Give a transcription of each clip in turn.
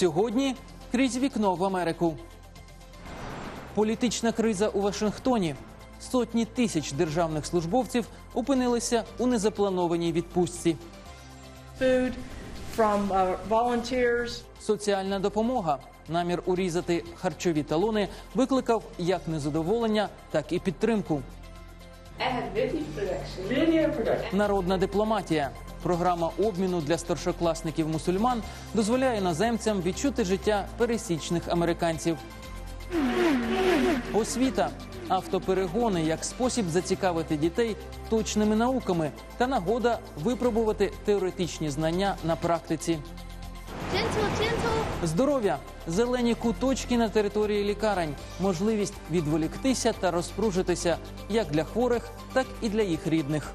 Сьогодні крізь вікно в Америку. Політична криза у Вашингтоні. Сотні тисяч державних службовців опинилися у незапланованій відпустці. uh. Соціальна допомога. Намір урізати харчові талони викликав як незадоволення, так і підтримку. Народна дипломатія. Програма обміну для старшокласників мусульман дозволяє іноземцям відчути життя пересічних американців. Освіта. Автоперегони як спосіб зацікавити дітей точними науками та нагода випробувати теоретичні знання на практиці. Здоров'я, зелені куточки на території лікарень, можливість відволіктися та розпружитися як для хворих, так і для їх рідних.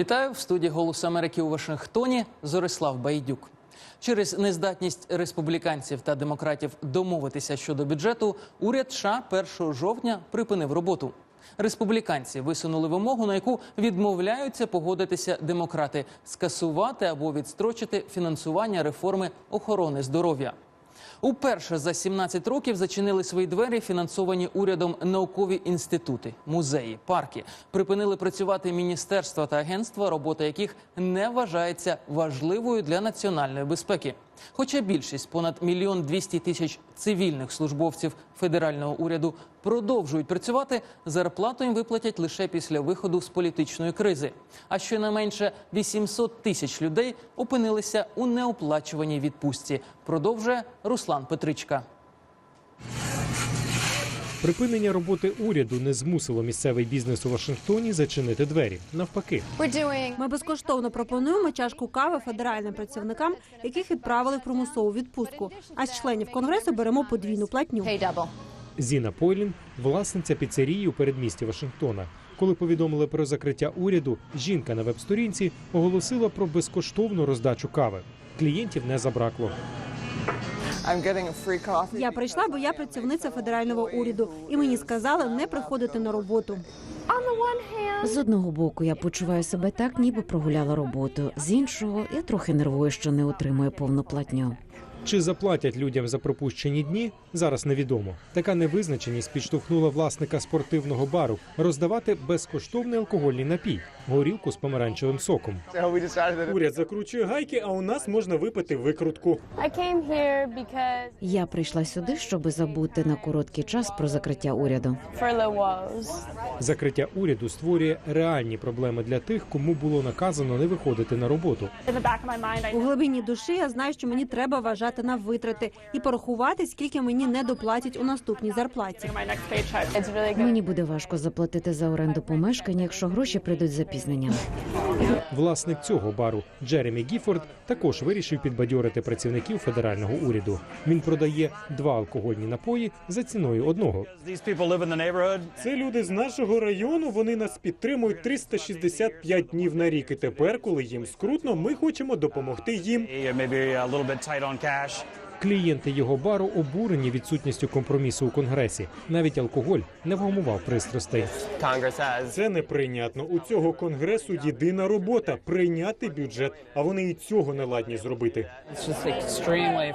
Вітаю в студії «Голос Америки» у Вашингтоні. Зорислав Байдюк. Через нездатність республіканців та демократів домовитися щодо бюджету, уряд США 1 жовтня припинив роботу. Республіканці висунули вимогу, на яку відмовляються погодитися демократи скасувати або відстрочити фінансування реформи охорони здоров'я. Уперше за 17 років зачинили свої двері фінансовані урядом наукові інститути, музеї, парки. Припинили працювати міністерства та агентства, робота яких не вважається важливою для національної безпеки. Хоча більшість понад мільйон двісті тисяч цивільних службовців федерального уряду продовжують працювати, зарплату їм виплатять лише після виходу з політичної кризи. А щонайменше 800 тисяч людей опинилися у неоплачуваній відпустці. Продовжує Руслан Петричка. Припинення роботи уряду не змусило місцевий бізнес у Вашингтоні зачинити двері. Навпаки, Ми безкоштовно пропонуємо чашку кави федеральним працівникам, яких відправили в примусову відпустку. А з членів конгресу беремо подвійну платню. Зіна Пойлін, власниця піцерії у передмісті Вашингтона. Коли повідомили про закриття уряду, жінка на веб-сторінці оголосила про безкоштовну роздачу кави. Клієнтів не забракло. Я прийшла, бо я працівниця федерального уряду, і мені сказали не приходити на роботу. On the one hand, З одного боку, я почуваю себе так, ніби прогуляла роботу. З іншого, я трохи нервую, що не отримую повну платню. Чи заплатять людям за пропущені дні? Зараз невідомо. Така невизначеність підштовхнула власника спортивного бару роздавати безкоштовний алкогольний напій, горілку з помаранчевим соком. Уряд закручує гайки, а у нас можна випити викрутку. Я прийшла сюди, щоб забути на короткий час про закриття уряду. Закриття уряду створює реальні проблеми для тих, кому було наказано не виходити на роботу. У глибині душі я знаю, що мені треба вважати на витрати і порахувати, скільки мені не доплатять у наступній зарплаті. Мені буде важко заплатити за оренду помешкання, якщо гроші прийдуть з запізненням. Власник цього бару Джеремі Гіфорд також вирішив підбадьорити працівників федерального уряду. Він продає два алкогольні напої за ціною одного. Це люди з нашого району. Вони нас підтримують 365 днів на рік. І тепер, коли їм скрутно, ми хочемо допомогти їм. Клієнти його бару обурені відсутністю компромісу у конгресі. Навіть алкоголь не вгамував пристрастей. Це неприйнятно. У цього конгресу єдина робота прийняти бюджет, а вони і цього не ладні зробити.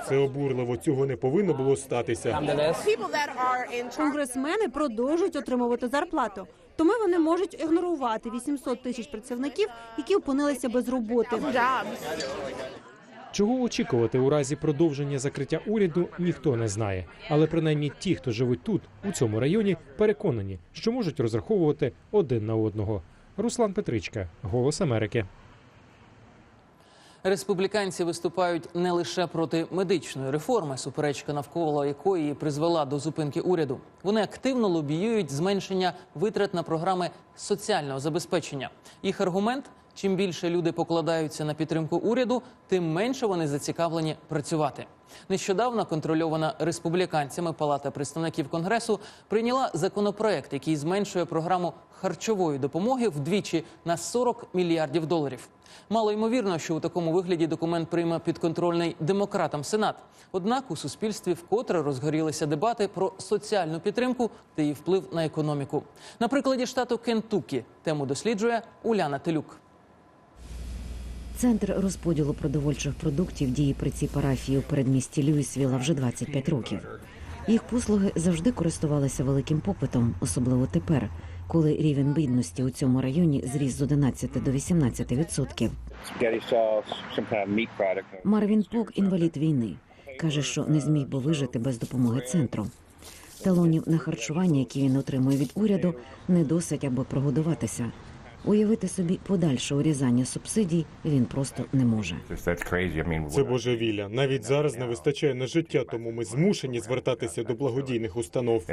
Це обурливо. Цього не повинно було статися. Конгресмени продовжують отримувати зарплату. Тому вони можуть ігнорувати 800 тисяч працівників, які опинилися без роботи. Чого очікувати у разі продовження закриття уряду, ніхто не знає. Але принаймні ті, хто живуть тут, у цьому районі, переконані, що можуть розраховувати один на одного. Руслан Петричка, Голос Америки. Республіканці виступають не лише проти медичної реформи, суперечка навколо якої призвела до зупинки уряду. Вони активно лобіюють зменшення витрат на програми соціального забезпечення. Їх аргумент: чим більше люди покладаються на підтримку уряду, тим менше вони зацікавлені працювати. Нещодавно контрольована республіканцями Палата представників Конгресу прийняла законопроект, який зменшує програму харчової допомоги вдвічі на 40 мільярдів доларів. Мало ймовірно, що у такому вигляді документ прийме підконтрольний демократам Сенат. Однак у суспільстві вкотре розгорілися дебати про соціальну підтримку та її вплив на економіку. На прикладі штату Кентукі тему досліджує Уляна Телюк. Центр розподілу продовольчих продуктів діє при цій парафії у передмісті Люїсвіла вже 25 років. Їх послуги завжди користувалися великим попитом, особливо тепер, коли рівень бідності у цьому районі зріс з 11 до 18 відсотків. Марвін Пок інвалід війни. Каже, що не зміг би вижити без допомоги центру. Талонів на харчування, які він отримує від уряду, не досить, аби прогодуватися. Уявити собі подальше урізання субсидій він просто не може. Це божевілля. Навіть зараз не вистачає на життя, тому ми змушені звертатися до благодійних установ.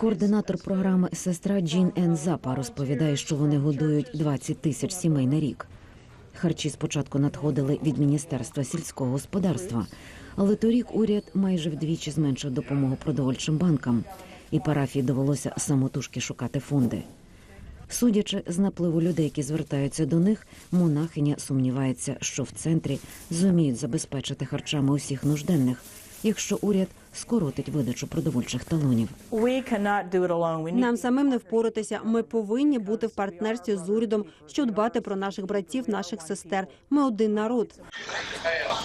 Координатор програми сестра Джін Ен Запа розповідає, що вони годують 20 тисяч сімей на рік. Харчі спочатку надходили від міністерства сільського господарства, але торік уряд майже вдвічі зменшив допомогу продовольчим банкам, і парафії довелося самотужки шукати фонди. Судячи з напливу людей, які звертаються до них, монахиня сумнівається, що в центрі зуміють забезпечити харчами усіх нужденних, якщо уряд скоротить видачу продовольчих талонів. Нам самим не впоратися. Ми повинні бути в партнерстві з урядом, щоб дбати про наших братів, наших сестер. Ми один народ.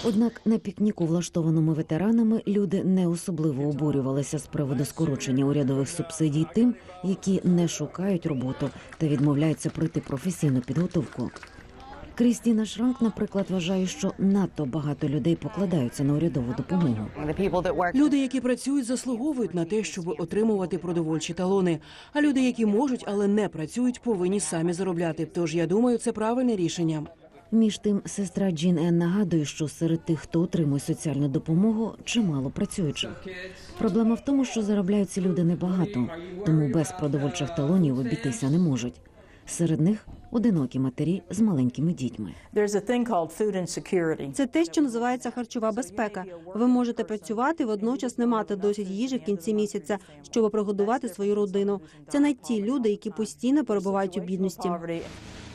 Однак на пікніку, влаштованому ветеранами, люди не особливо обурювалися з приводу скорочення урядових субсидій тим, які не шукають роботу та відмовляються пройти професійну підготовку. Крістіна Шранк, наприклад, вважає, що надто багато людей покладаються на урядову допомогу. Люди, які працюють, заслуговують на те, щоб отримувати продовольчі талони. А люди, які можуть, але не працюють, повинні самі заробляти. Тож я думаю, це правильне рішення. Між тим, сестра Джін Ен нагадує, що серед тих, хто отримує соціальну допомогу, чимало працюючих. Проблема в тому, що заробляють ці люди небагато, тому без продовольчих талонів обійтися не можуть. Серед них одинокі матері з маленькими дітьми. Це те, що називається харчова безпека. Ви можете працювати, водночас не мати досить їжі в кінці місяця, щоб прогодувати свою родину. Це не ті люди, які постійно перебувають у бідності.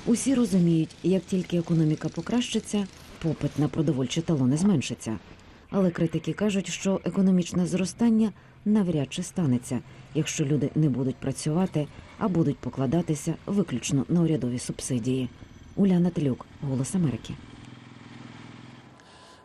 Усі розуміють, як тільки економіка покращиться, попит на продовольчі талони зменшиться. Але критики кажуть, що економічне зростання навряд чи станеться, якщо люди не будуть працювати, а будуть покладатися виключно на урядові субсидії. Уляна Тлюк, Голос Америки.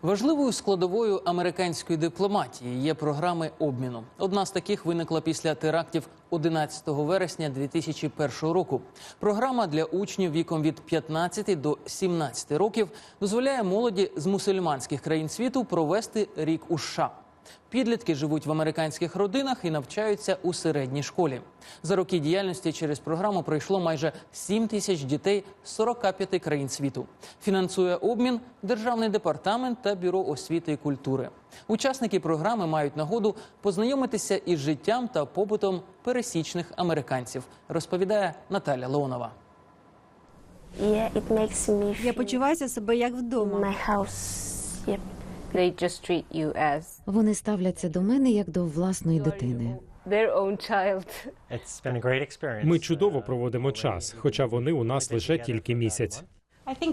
Важливою складовою американської дипломатії є програми обміну. Одна з таких виникла після терактів 11 вересня 2001 року. Програма для учнів віком від 15 до 17 років дозволяє молоді з мусульманських країн світу провести рік у США. Підлітки живуть в американських родинах і навчаються у середній школі. За роки діяльності через програму пройшло майже 7 тисяч дітей з 45 країн світу. Фінансує обмін Державний департамент та бюро освіти і культури. Учасники програми мають нагоду познайомитися із життям та побутом пересічних американців, розповідає Наталя Леонова. Я почуваюся себе як вдома. They just treat you as Вони ставляться до мене як до власної дитини. their own child. It's been a great experience. Ми чудово проводимо час, хоча вони у нас лише тільки місяць.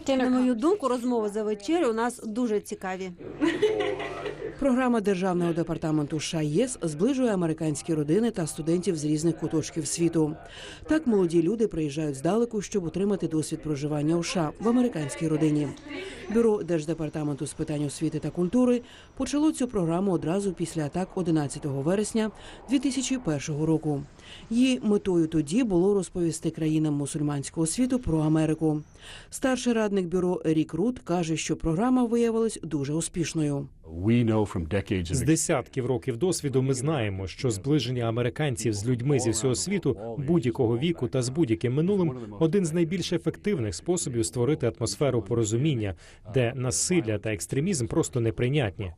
На мою думку, розмови за вечерю у нас дуже цікаві. Програма Державного департаменту США ЄС зближує американські родини та студентів з різних куточків світу. Так молоді люди приїжджають здалеку, щоб отримати досвід проживання у США в американській родині. Бюро Держдепартаменту з питань освіти та культури почало цю програму одразу після атак 11 вересня 2001 року. Її метою тоді було розповісти країнам мусульманського світу про Америку. Старший радник бюро Рік Рут каже, що програма виявилась дуже успішною. З десятків років досвіду ми знаємо, що зближення американців з людьми зі всього світу будь-якого віку та з будь-яким минулим один з найбільш ефективних способів створити атмосферу порозуміння, де насилля та екстремізм просто неприйнятні.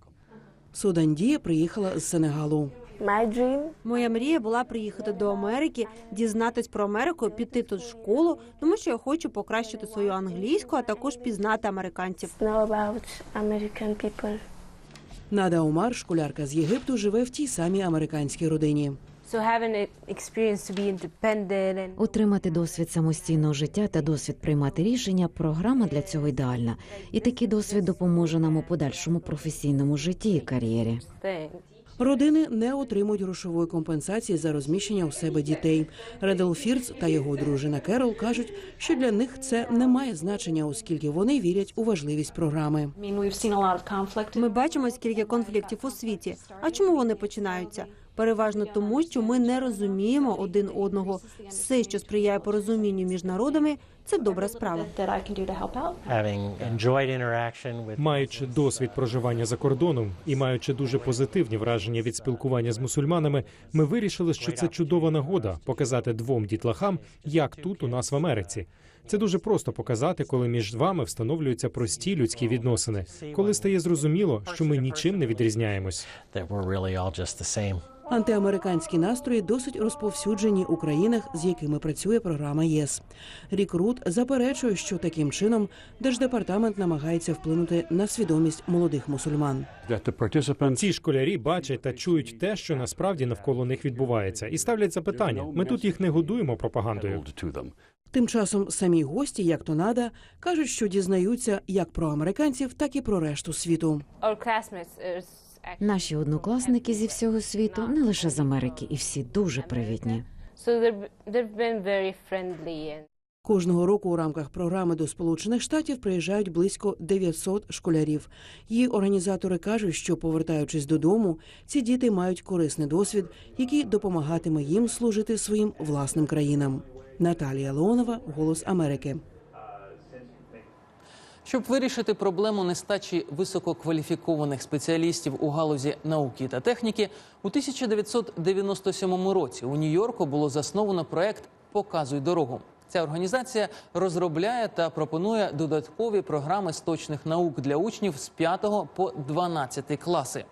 Судандія приїхала з Сенегалу. My Моя мрія була приїхати до Америки, дізнатись про Америку, піти тут в школу, тому що я хочу покращити свою англійську, а також пізнати американців. Нада Омар, школярка з Єгипту, живе в тій самій американській родині. Отримати досвід самостійного життя та досвід приймати рішення програма для цього ідеальна. І такий досвід допоможе нам у подальшому професійному житті і кар'єрі. Родини не отримують грошової компенсації за розміщення у себе дітей. Редел Фірц та його дружина Керол кажуть, що для них це не має значення, оскільки вони вірять у важливість програми. Ми бачимо, скільки конфліктів у світі. А чому вони починаються? Переважно тому, що ми не розуміємо один одного. Все, що сприяє порозумінню між народами, це добра справа. Маючи досвід проживання за кордоном і маючи дуже позитивні враження від спілкування з мусульманами, ми вирішили, що це чудова нагода показати двом дітлахам, як тут у нас в Америці. Це дуже просто показати, коли між вами встановлюються прості людські відносини, коли стає зрозуміло, що ми нічим не відрізняємось. Антиамериканські настрої досить розповсюджені у країнах, з якими працює програма ЄС. Рік Рут заперечує, що таким чином держдепартамент намагається вплинути на свідомість молодих мусульман. Ці школярі бачать та чують те, що насправді навколо них відбувається, і ставлять запитання. Ми тут їх не годуємо пропагандою. Тим часом самі гості, як то нада, кажуть, що дізнаються як про американців, так і про решту світу. Наші однокласники зі всього світу, не лише з Америки, і всі дуже привітні. Кожного року у рамках програми до Сполучених Штатів приїжджають близько 900 школярів. Її організатори кажуть, що повертаючись додому, ці діти мають корисний досвід, який допомагатиме їм служити своїм власним країнам. Наталія Леонова, Голос Америки. Щоб вирішити проблему нестачі висококваліфікованих спеціалістів у галузі науки та техніки, у 1997 році у Нью-Йорку було засновано проект Показуй дорогу. Ця організація розробляє та пропонує додаткові програми з точних наук для учнів з 5 по 12 класи.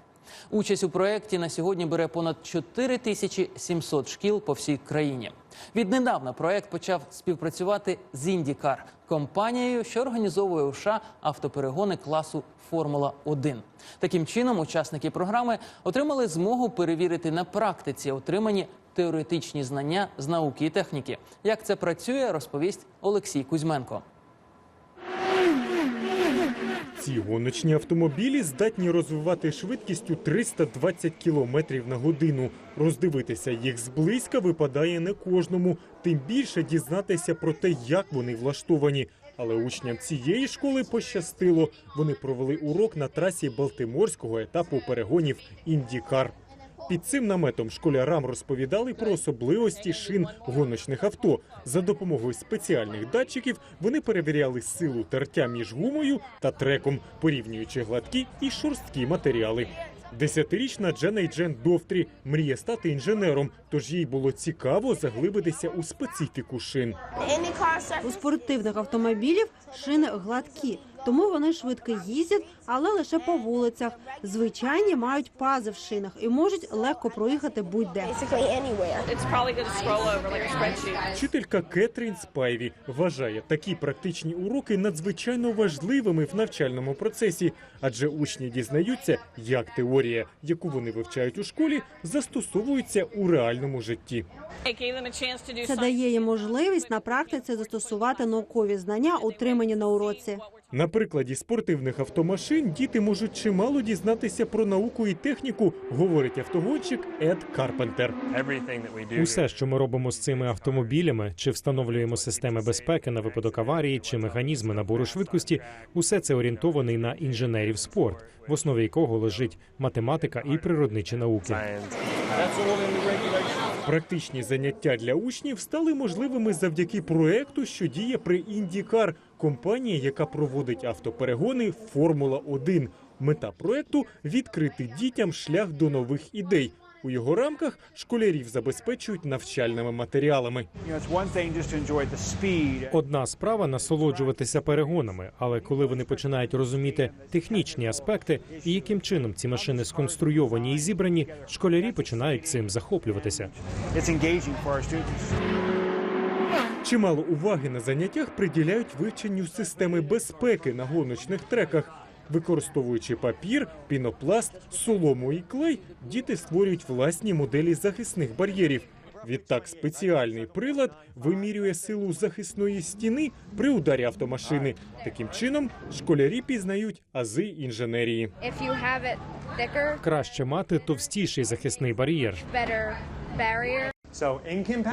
Участь у проєкті на сьогодні бере понад 4700 шкіл по всій країні. Віднедавна проект почав співпрацювати з Індікар, компанією, що організовує у США автоперегони класу Формула 1 Таким чином, учасники програми отримали змогу перевірити на практиці отримані теоретичні знання з науки і техніки. Як це працює, розповість Олексій Кузьменко. Ці гоночні автомобілі здатні розвивати швидкістю 320 км на годину. Роздивитися їх зблизька випадає не кожному, тим більше дізнатися про те, як вони влаштовані. Але учням цієї школи пощастило. Вони провели урок на трасі Балтиморського етапу перегонів Індікар. Під цим наметом школярам розповідали про особливості шин гоночних авто. За допомогою спеціальних датчиків вони перевіряли силу тертя між гумою та треком, порівнюючи гладкі і шорсткі матеріали. Десятирічна Джена Джен Довтрі мріє стати інженером, тож їй було цікаво заглибитися у специфіку шин. У спортивних автомобілів шини гладкі, тому вони швидко їздять, але лише по вулицях. Звичайні мають пази в шинах і можуть легко проїхати будь-де. Вчителька Кетрін Спайві вважає такі практичні уроки надзвичайно важливими в навчальному процесі, адже учні дізнаються, як теорія, яку вони вивчають у школі, застосовується у реальному житті. Це дає їм можливість на практиці застосувати наукові знання, отримані на уроці. На прикладі спортивних автомашин діти можуть чимало дізнатися про науку і техніку, говорить автогонщик Ед Карпентер. Усе, що ми робимо з цими автомобілями, чи встановлюємо системи безпеки на випадок аварії, чи механізми набору швидкості, усе це орієнтований на інженерів спорт, в основі якого лежить математика і природничі науки. Практичні заняття для учнів стали можливими завдяки проекту, що діє при Індікар, компанія, яка проводить автоперегони Формула 1 Мета проекту відкрити дітям шлях до нових ідей. У його рамках школярів забезпечують навчальними матеріалами. Одна справа насолоджуватися перегонами, але коли вони починають розуміти технічні аспекти і яким чином ці машини сконструйовані і зібрані, школярі починають цим захоплюватися. Чимало уваги на заняттях приділяють вивченню системи безпеки на гоночних треках. Використовуючи папір, пінопласт, солому і клей, діти створюють власні моделі захисних бар'єрів. Відтак, спеціальний прилад вимірює силу захисної стіни при ударі автомашини. Таким чином, школярі пізнають ази інженерії. Краще мати товстіший захисний бар'єр.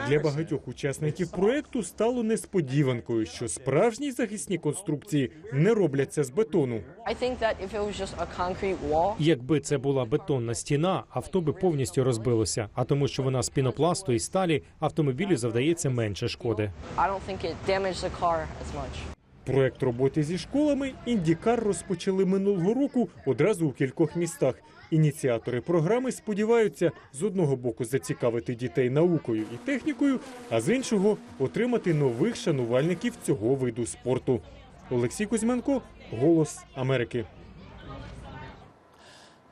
Для багатьох учасників проекту стало несподіванкою, що справжні захисні конструкції не робляться з бетону. Якби це була бетонна стіна, авто би повністю розбилося. А тому, що вона з пінопласту і сталі, автомобілю завдається менше шкоди. Проект роботи зі школами індікар розпочали минулого року одразу у кількох містах. Ініціатори програми сподіваються з одного боку зацікавити дітей наукою і технікою, а з іншого отримати нових шанувальників цього виду спорту. Олексій Кузьменко, Голос Америки.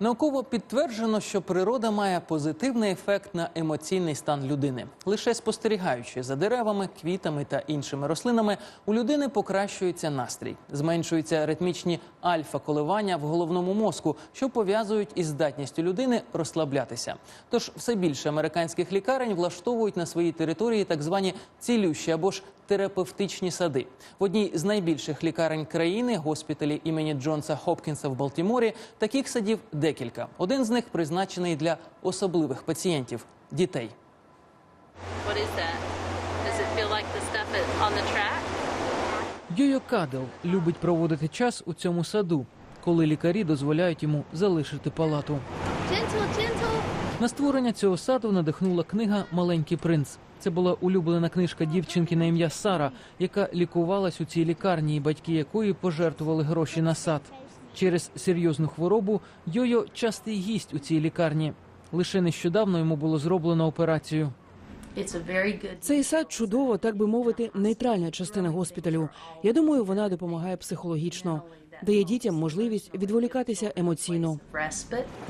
Науково підтверджено, що природа має позитивний ефект на емоційний стан людини. Лише спостерігаючи за деревами, квітами та іншими рослинами, у людини покращується настрій, зменшуються ритмічні альфа-коливання в головному мозку, що пов'язують із здатністю людини розслаблятися. Тож все більше американських лікарень влаштовують на своїй території так звані цілющі або ж терапевтичні сади. В одній з найбільших лікарень країни, госпіталі імені Джонса Хопкінса в Балтіморі, таких садів декілька. Один з них призначений для особливих пацієнтів дітей. Йойо Кадел любить проводити час у цьому саду, коли лікарі дозволяють йому залишити палату. Gentle, gentle. На створення цього саду надихнула книга Маленький принц. Це була улюблена книжка дівчинки на ім'я Сара, яка лікувалась у цій лікарні, і батьки якої пожертвували гроші на сад. Через серйозну хворобу Йойо частий гість у цій лікарні. Лише нещодавно йому було зроблено операцію. Цей сад чудово, так би мовити, нейтральна частина госпіталю. Я думаю, вона допомагає психологічно, дає дітям можливість відволікатися емоційно.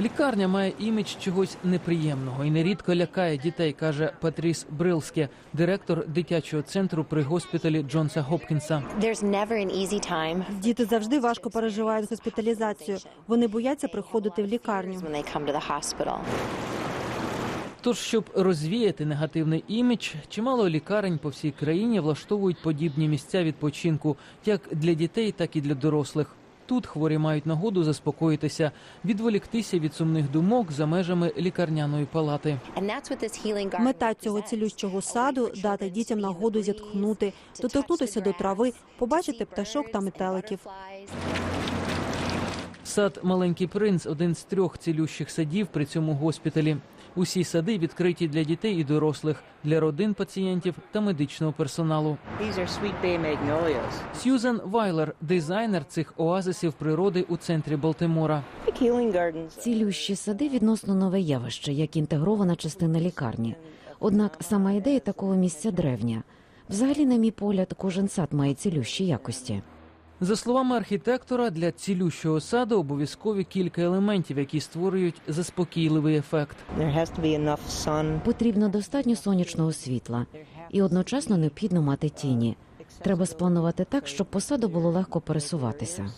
Лікарня має імідж чогось неприємного і нерідко лякає дітей, каже Патріс Брилске, директор дитячого центру при госпіталі Джонса time Діти завжди важко переживають госпіталізацію. Вони бояться приходити в лікарню. Тож, щоб розвіяти негативний імідж, чимало лікарень по всій країні влаштовують подібні місця відпочинку як для дітей, так і для дорослих. Тут хворі мають нагоду заспокоїтися, відволіктися від сумних думок за межами лікарняної палати. Мета цього цілющого саду дати дітям нагоду зітхнути, доторкнутися до трави, побачити пташок та метеликів. Сад Маленький принц один з трьох цілющих садів при цьому госпіталі. Усі сади відкриті для дітей і дорослих, для родин пацієнтів та медичного персоналу. Сьюзен Вайлер, дизайнер цих оазисів природи у центрі Балтимора. Цілющі сади відносно нове явище, як інтегрована частина лікарні. Однак сама ідея такого місця древня. Взагалі, на мій погляд, кожен сад має цілющі якості. За словами архітектора, для цілющого саду обов'язкові кілька елементів, які створюють заспокійливий ефект. Потрібно достатньо сонячного світла і одночасно необхідно мати тіні. Треба спланувати так, щоб по саду було легко пересуватися.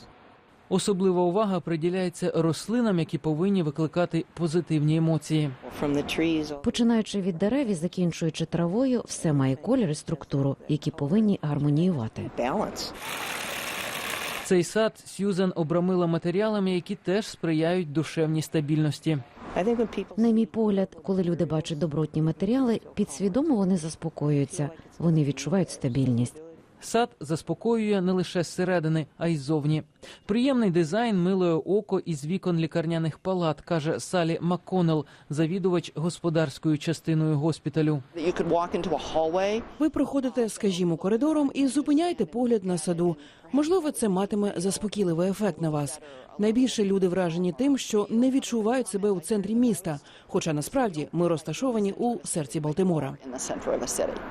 Особлива увага приділяється рослинам, які повинні викликати позитивні емоції. Починаючи від дерев і закінчуючи травою, все має колір і структуру, які повинні гармоніювати. Цей сад Сьюзен обрамила матеріалами, які теж сприяють душевній стабільності. На мій погляд, коли люди бачать добротні матеріали, підсвідомо вони заспокоюються, вони відчувають стабільність. Сад заспокоює не лише зсередини, а й ззовні. Приємний дизайн милує око із вікон лікарняних палат, каже Салі Макконел, завідувач господарською частиною госпіталю. Ви проходите, скажімо, коридором і зупиняєте погляд на саду. Можливо, це матиме заспокійливий ефект на вас. Найбільше люди вражені тим, що не відчувають себе у центрі міста. Хоча насправді ми розташовані у серці Балтимора.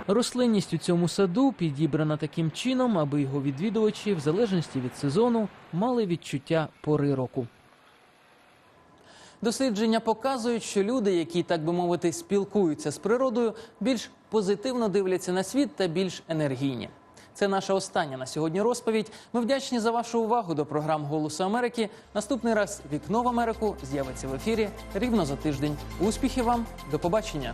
Рослинність у цьому саду підібрана таким чином, аби його відвідувачі, в залежності від сезону, мали відчуття пори року. Дослідження показують, що люди, які так би мовити, спілкуються з природою, більш позитивно дивляться на світ та більш енергійні. Це наша остання на сьогодні розповідь. Ми вдячні за вашу увагу до програм Голосу Америки. Наступний раз вікно в Америку з'явиться в ефірі рівно за тиждень. Успіхів вам, до побачення!